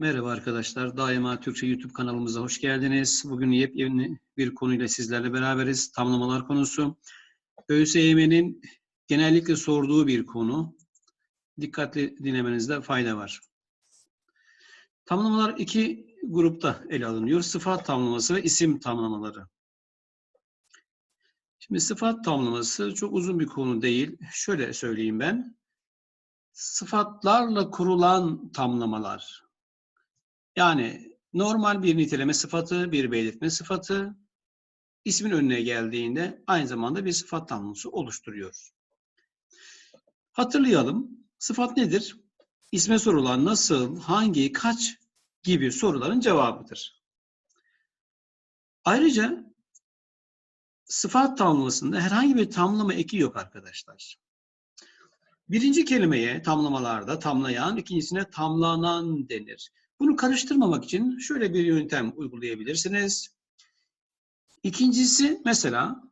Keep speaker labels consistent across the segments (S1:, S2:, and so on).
S1: Merhaba arkadaşlar. Daima Türkçe YouTube kanalımıza hoş geldiniz. Bugün yepyeni bir konuyla sizlerle beraberiz. Tamlamalar konusu. ÖSYM'nin genellikle sorduğu bir konu. Dikkatli dinlemenizde fayda var. Tamlamalar iki grupta ele alınıyor. Sıfat tamlaması ve isim tamlamaları. Şimdi sıfat tamlaması çok uzun bir konu değil. Şöyle söyleyeyim ben. Sıfatlarla kurulan tamlamalar, yani normal bir niteleme sıfatı, bir belirtme sıfatı ismin önüne geldiğinde aynı zamanda bir sıfat tanımlısı oluşturuyor. Hatırlayalım. Sıfat nedir? İsme sorulan nasıl, hangi, kaç gibi soruların cevabıdır. Ayrıca sıfat tamlamasında herhangi bir tamlama eki yok arkadaşlar. Birinci kelimeye tamlamalarda tamlayan, ikincisine tamlanan denir. Bunu karıştırmamak için şöyle bir yöntem uygulayabilirsiniz. İkincisi mesela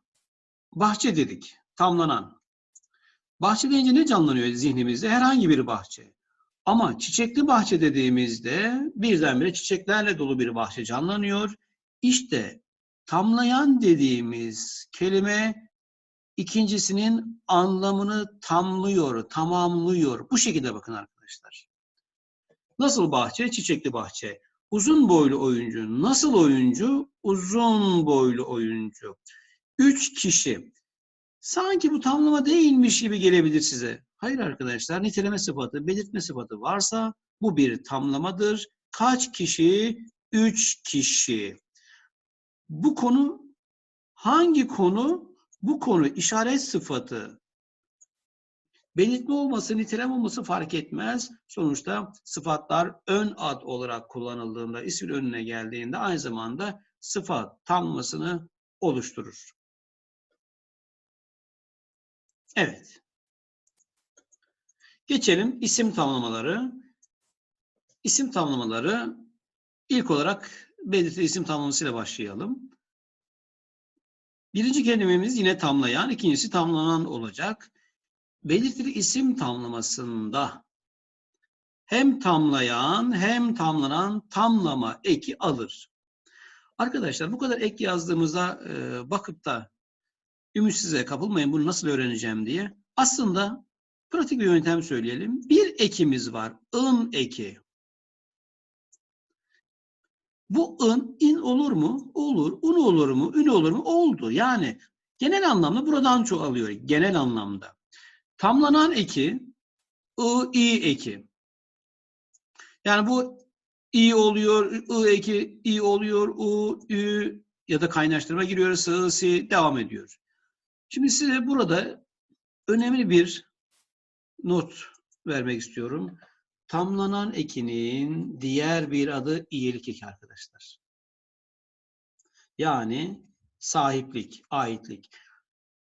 S1: bahçe dedik, tamlanan. Bahçe deyince ne canlanıyor zihnimizde? Herhangi bir bahçe. Ama çiçekli bahçe dediğimizde birdenbire çiçeklerle dolu bir bahçe canlanıyor. İşte tamlayan dediğimiz kelime ikincisinin anlamını tamlıyor, tamamlıyor. Bu şekilde bakın arkadaşlar. Nasıl bahçe? Çiçekli bahçe. Uzun boylu oyuncu. Nasıl oyuncu? Uzun boylu oyuncu. Üç kişi. Sanki bu tamlama değilmiş gibi gelebilir size. Hayır arkadaşlar, niteleme sıfatı, belirtme sıfatı varsa bu bir tamlamadır. Kaç kişi? Üç kişi. Bu konu hangi konu? Bu konu işaret sıfatı. Belirtme olması, nitelem olması fark etmez. Sonuçta sıfatlar ön ad olarak kullanıldığında, isim önüne geldiğinde aynı zamanda sıfat tanımlasını oluşturur. Evet. Geçelim isim tamlamaları. İsim tamlamaları ilk olarak belirtili isim tamlamasıyla başlayalım. Birinci kelimemiz yine tamlayan, ikincisi tamlanan olacak belirtili isim tamlamasında hem tamlayan hem tamlanan tamlama eki alır. Arkadaşlar bu kadar ek yazdığımıza e, bakıp da ümitsize kapılmayın bunu nasıl öğreneceğim diye. Aslında pratik bir yöntem söyleyelim. Bir ekimiz var. ın eki. Bu ın, in olur mu? Olur. Un olur mu? Ün olur mu? Oldu. Yani genel anlamda buradan çoğalıyor. Genel anlamda. Tamlanan eki ı, i eki. Yani bu i oluyor, ı eki i oluyor, u, ü ya da kaynaştırma giriyor, sı, si devam ediyor. Şimdi size burada önemli bir not vermek istiyorum. Tamlanan ekinin diğer bir adı iyilik eki arkadaşlar. Yani sahiplik, aitlik.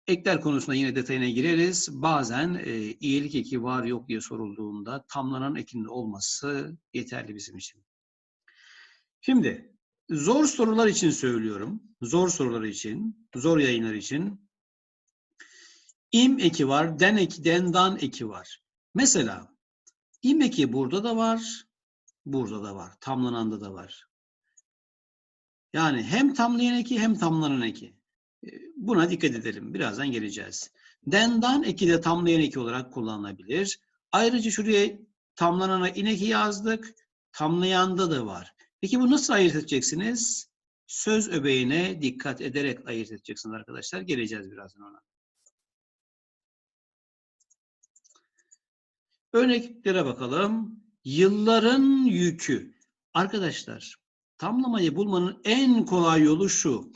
S1: Ekler konusunda yine detayına gireriz. Bazen e, iyilik eki var yok diye sorulduğunda tamlanan ekinin olması yeterli bizim için. Şimdi zor sorular için söylüyorum. Zor sorular için, zor yayınlar için im eki var, den eki, dendan eki var. Mesela im eki burada da var, burada da var. Tamlananda da var. Yani hem tamlayan eki hem tamlanan eki. Buna dikkat edelim. Birazdan geleceğiz. Dendan eki de tamlayan eki olarak kullanılabilir. Ayrıca şuraya tamlanana ineki yazdık. Tamlayanda da var. Peki bu nasıl ayırt edeceksiniz? Söz öbeğine dikkat ederek ayırt edeceksiniz arkadaşlar. Geleceğiz birazdan ona. Örneklere bakalım. Yılların yükü. Arkadaşlar tamlamayı bulmanın en kolay yolu şu.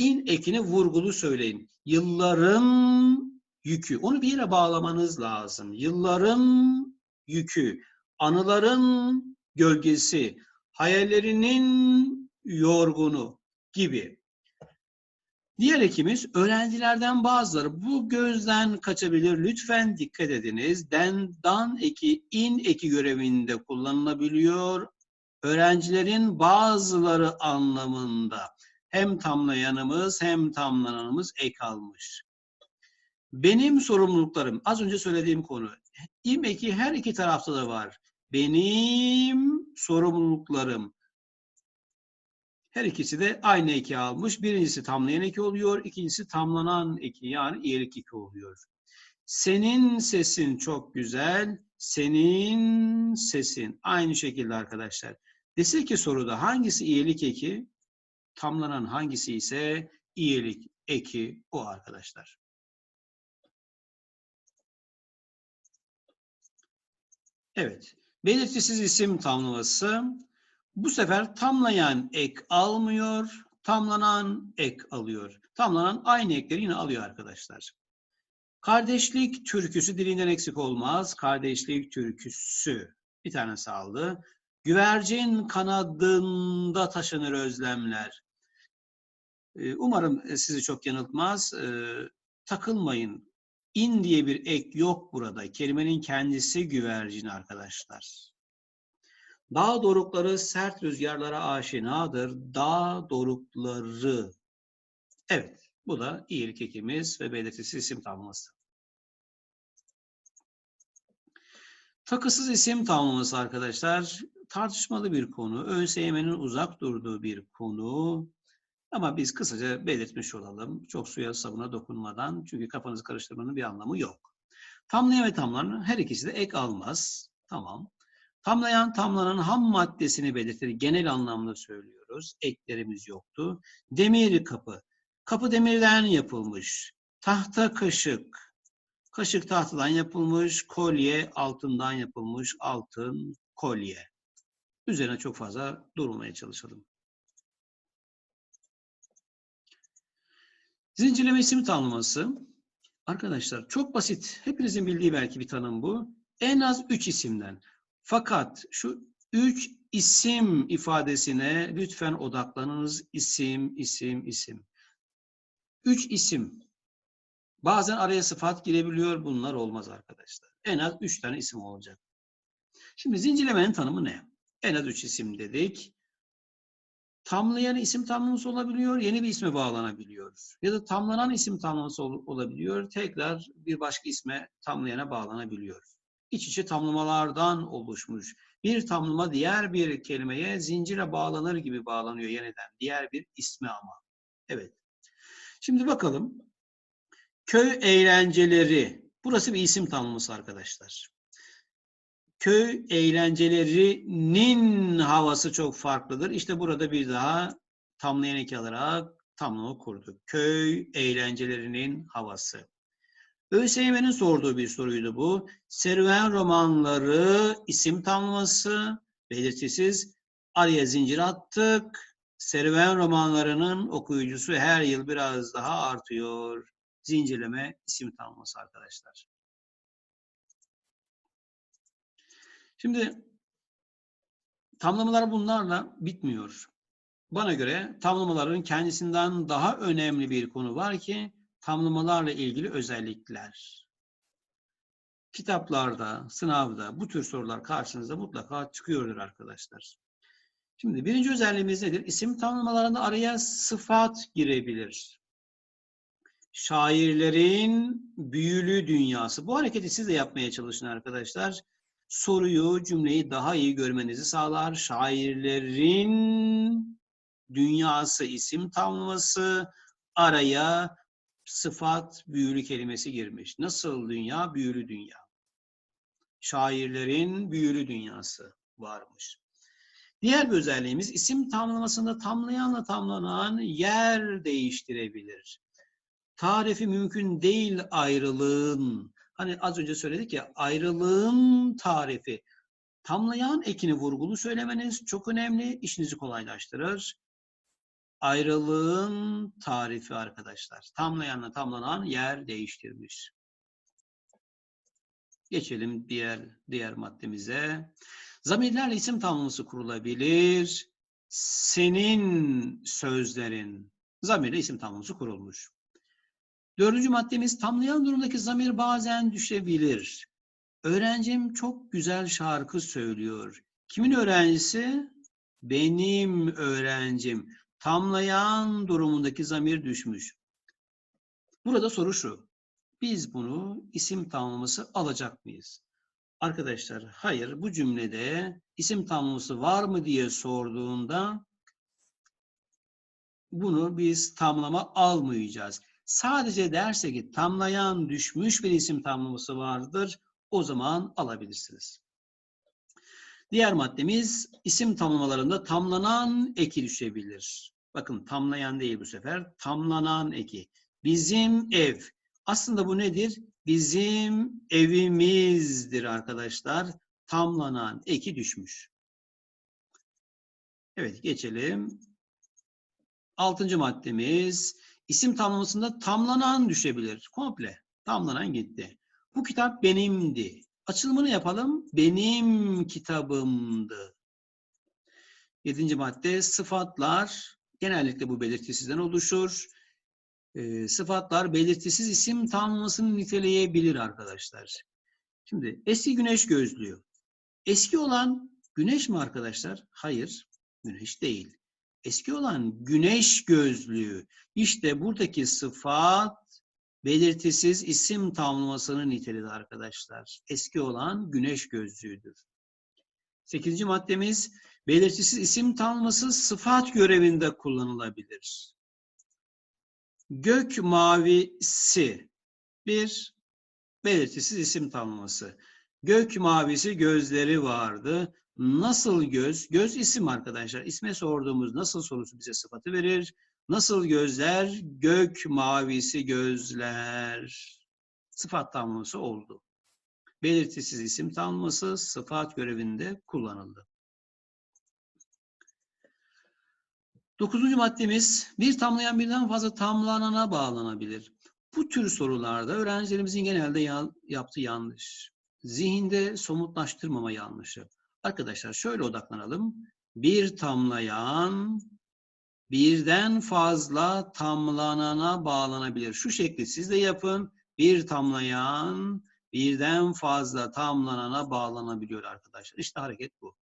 S1: İn ekine vurgulu söyleyin. Yılların yükü. Onu bir yere bağlamanız lazım. Yılların yükü. Anıların gölgesi. Hayallerinin yorgunu gibi. Diğer ekimiz öğrencilerden bazıları bu gözden kaçabilir. Lütfen dikkat ediniz. Den, dan eki, in eki görevinde kullanılabiliyor. Öğrencilerin bazıları anlamında hem tamlayanımız hem tamlananımız ek almış. Benim sorumluluklarım az önce söylediğim konu. İm eki her iki tarafta da var. benim sorumluluklarım. Her ikisi de aynı eki almış. Birincisi tamlayan eki oluyor, ikincisi tamlanan eki yani iyilik eki oluyor. Senin sesin çok güzel, senin sesin. Aynı şekilde arkadaşlar. Dese ki soruda hangisi iyilik eki? Tamlanan hangisi ise iyilik eki o arkadaşlar. Evet. Belirtisiz isim tamlaması. Bu sefer tamlayan ek almıyor, tamlanan ek alıyor. Tamlanan aynı ekleri yine alıyor arkadaşlar. Kardeşlik türküsü dilinden eksik olmaz. Kardeşlik türküsü. Bir tanesi aldı. Güvercin kanadında taşınır özlemler. Umarım sizi çok yanıltmaz. Takılmayın. İn diye bir ek yok burada. Kelimenin kendisi güvercin arkadaşlar. Dağ dorukları sert rüzgarlara aşinadır. Dağ dorukları. Evet, bu da iyilik ekimiz ve belirtisi isim tamlaması. Takısız isim tamlaması arkadaşlar tartışmalı bir konu. ÖSYM'nin uzak durduğu bir konu. Ama biz kısaca belirtmiş olalım. Çok suya sabuna dokunmadan. Çünkü kafanızı karıştırmanın bir anlamı yok. Tamlayan ve tamlanan her ikisi de ek almaz. Tamam. Tamlayan tamlanan ham maddesini belirtir. Genel anlamda söylüyoruz. Eklerimiz yoktu. Demir kapı. Kapı demirden yapılmış. Tahta kaşık. Kaşık tahtadan yapılmış. Kolye altından yapılmış. Altın kolye. Üzerine çok fazla durmaya çalışalım. Zincirleme isim tanımlaması. Arkadaşlar çok basit. Hepinizin bildiği belki bir tanım bu. En az üç isimden. Fakat şu üç isim ifadesine lütfen odaklanınız. İsim, isim, isim. Üç isim. Bazen araya sıfat girebiliyor. Bunlar olmaz arkadaşlar. En az üç tane isim olacak. Şimdi zincirlemenin tanımı ne? En az üç isim dedik. Tamlayan isim tamlaması olabiliyor, yeni bir isme bağlanabiliyor. Ya da tamlanan isim tamlaması ol olabiliyor, tekrar bir başka isme tamlayana bağlanabiliyor. İç içe tamlamalardan oluşmuş. Bir tamlama diğer bir kelimeye zincire bağlanır gibi bağlanıyor yeniden. Diğer bir isme ama. Evet. Şimdi bakalım. Köy eğlenceleri. Burası bir isim tamlaması arkadaşlar köy eğlencelerinin havası çok farklıdır. İşte burada bir daha tamlayan eki alarak tamlama kurduk. Köy eğlencelerinin havası. ÖSYM'nin sorduğu bir soruydu bu. Serüven romanları isim tamlaması belirtisiz. Araya zincir attık. Serüven romanlarının okuyucusu her yıl biraz daha artıyor. Zincirleme isim tamlaması arkadaşlar. Şimdi tamlamalar bunlarla bitmiyor. Bana göre tamlamaların kendisinden daha önemli bir konu var ki tamlamalarla ilgili özellikler. Kitaplarda, sınavda bu tür sorular karşınıza mutlaka çıkıyordur arkadaşlar. Şimdi birinci özelliğimiz nedir? İsim tamlamalarında araya sıfat girebilir. Şairlerin büyülü dünyası. Bu hareketi siz de yapmaya çalışın arkadaşlar soruyu, cümleyi daha iyi görmenizi sağlar. Şairlerin dünyası isim tamlaması araya sıfat büyülü kelimesi girmiş. Nasıl dünya? Büyülü dünya. Şairlerin büyülü dünyası varmış. Diğer bir özelliğimiz isim tamlamasında tamlayanla tamlanan yer değiştirebilir. Tarifi mümkün değil ayrılığın Hani az önce söyledik ya ayrılığın tarifi. Tamlayan ekini vurgulu söylemeniz çok önemli. işinizi kolaylaştırır. Ayrılığın tarifi arkadaşlar. Tamlayanla tamlanan yer değiştirmiş. Geçelim diğer diğer maddemize. Zamirlerle isim tamlaması kurulabilir. Senin sözlerin. Zamirle isim tamlaması kurulmuş. Dördüncü maddemiz tamlayan durumdaki zamir bazen düşebilir. Öğrencim çok güzel şarkı söylüyor. Kimin öğrencisi? Benim öğrencim. Tamlayan durumundaki zamir düşmüş. Burada soru şu. Biz bunu isim tamlaması alacak mıyız? Arkadaşlar hayır bu cümlede isim tamlaması var mı diye sorduğunda bunu biz tamlama almayacağız. Sadece derse ki tamlayan düşmüş bir isim tamlaması vardır. O zaman alabilirsiniz. Diğer maddemiz isim tamlamalarında tamlanan eki düşebilir. Bakın tamlayan değil bu sefer. Tamlanan eki. Bizim ev. Aslında bu nedir? Bizim evimizdir arkadaşlar. Tamlanan eki düşmüş. Evet geçelim. Altıncı maddemiz isim tamlamasında tamlanan düşebilir. Komple. Tamlanan gitti. Bu kitap benimdi. Açılımını yapalım. Benim kitabımdı. Yedinci madde sıfatlar. Genellikle bu belirtisizden oluşur. E, sıfatlar belirtisiz isim tanımlamasını niteleyebilir arkadaşlar. Şimdi eski güneş gözlüğü. Eski olan güneş mi arkadaşlar? Hayır, güneş değil. Eski olan güneş gözlüğü. İşte buradaki sıfat belirtisiz isim tamlamasını niteledi arkadaşlar. Eski olan güneş gözlüğüdür. Sekizinci maddemiz belirtisiz isim tamlaması sıfat görevinde kullanılabilir. Gök mavisi bir belirtisiz isim tamlaması. Gök mavisi gözleri vardı. Nasıl göz? Göz isim arkadaşlar. İsme sorduğumuz nasıl sorusu bize sıfatı verir. Nasıl gözler? Gök mavisi gözler. Sıfat tamlaması oldu. Belirtisiz isim tamlaması sıfat görevinde kullanıldı. Dokuzuncu maddemiz bir tamlayan birden fazla tamlanana bağlanabilir. Bu tür sorularda öğrencilerimizin genelde ya, yaptığı yanlış. Zihinde somutlaştırmama yanlışı. Arkadaşlar şöyle odaklanalım. Bir tamlayan birden fazla tamlanana bağlanabilir. Şu şekli siz de yapın. Bir tamlayan birden fazla tamlanana bağlanabiliyor arkadaşlar. İşte hareket bu.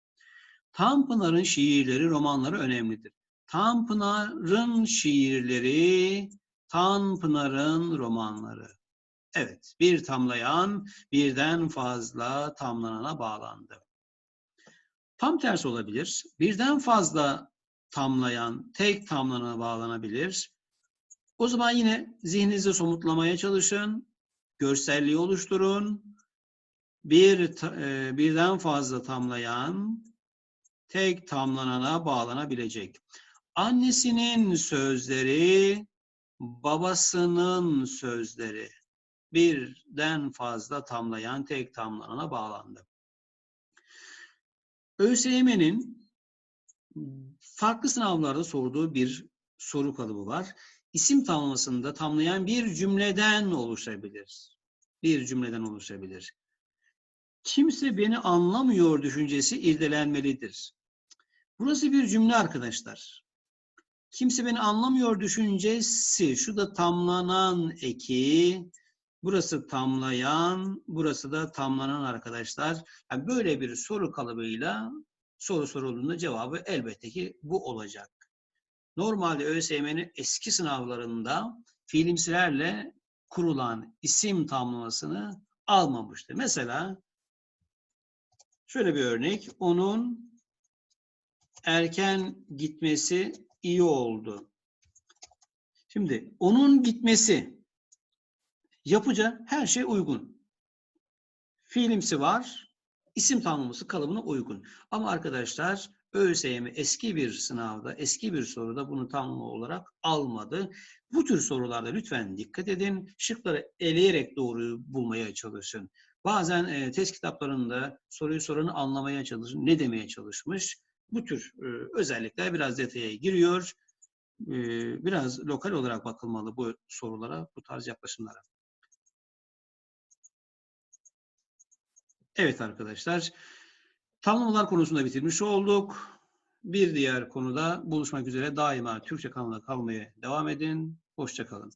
S1: Tanpınar'ın şiirleri, romanları önemlidir. Tanpınar'ın şiirleri, Tanpınar'ın romanları. Evet, bir tamlayan birden fazla tamlanana bağlandı. Tam tersi olabilir. Birden fazla tamlayan tek tamlanana bağlanabilir. O zaman yine zihninizde somutlamaya çalışın. Görselliği oluşturun. Bir e, birden fazla tamlayan tek tamlanana bağlanabilecek. Annesinin sözleri, babasının sözleri birden fazla tamlayan tek tamlanana bağlandı. ÖSYM'nin farklı sınavlarda sorduğu bir soru kalıbı var. İsim tamlamasında tamlayan bir cümleden oluşabilir. Bir cümleden oluşabilir. Kimse beni anlamıyor düşüncesi irdelenmelidir. Burası bir cümle arkadaşlar. Kimse beni anlamıyor düşüncesi. Şu da tamlanan eki. Burası tamlayan, burası da tamlanan arkadaşlar. Yani böyle bir soru kalıbıyla soru sorulduğunda cevabı elbette ki bu olacak. Normalde ÖSYM'nin eski sınavlarında fiilimsilerle kurulan isim tamlamasını almamıştı. Mesela şöyle bir örnek. Onun erken gitmesi iyi oldu. Şimdi onun gitmesi yapıca her şey uygun. Fiilimsi var, isim tanımlaması kalıbına uygun. Ama arkadaşlar ÖSYM eski bir sınavda, eski bir soruda bunu tanımlı olarak almadı. Bu tür sorularda lütfen dikkat edin. Şıkları eleyerek doğruyu bulmaya çalışın. Bazen e, test kitaplarında soruyu soranı anlamaya çalışın. Ne demeye çalışmış? Bu tür e, özellikler biraz detaya giriyor. E, biraz lokal olarak bakılmalı bu sorulara, bu tarz yaklaşımlara. Evet arkadaşlar, tanımlar konusunda bitirmiş olduk. Bir diğer konuda buluşmak üzere daima Türkçe kanalına kalmaya devam edin. Hoşçakalın.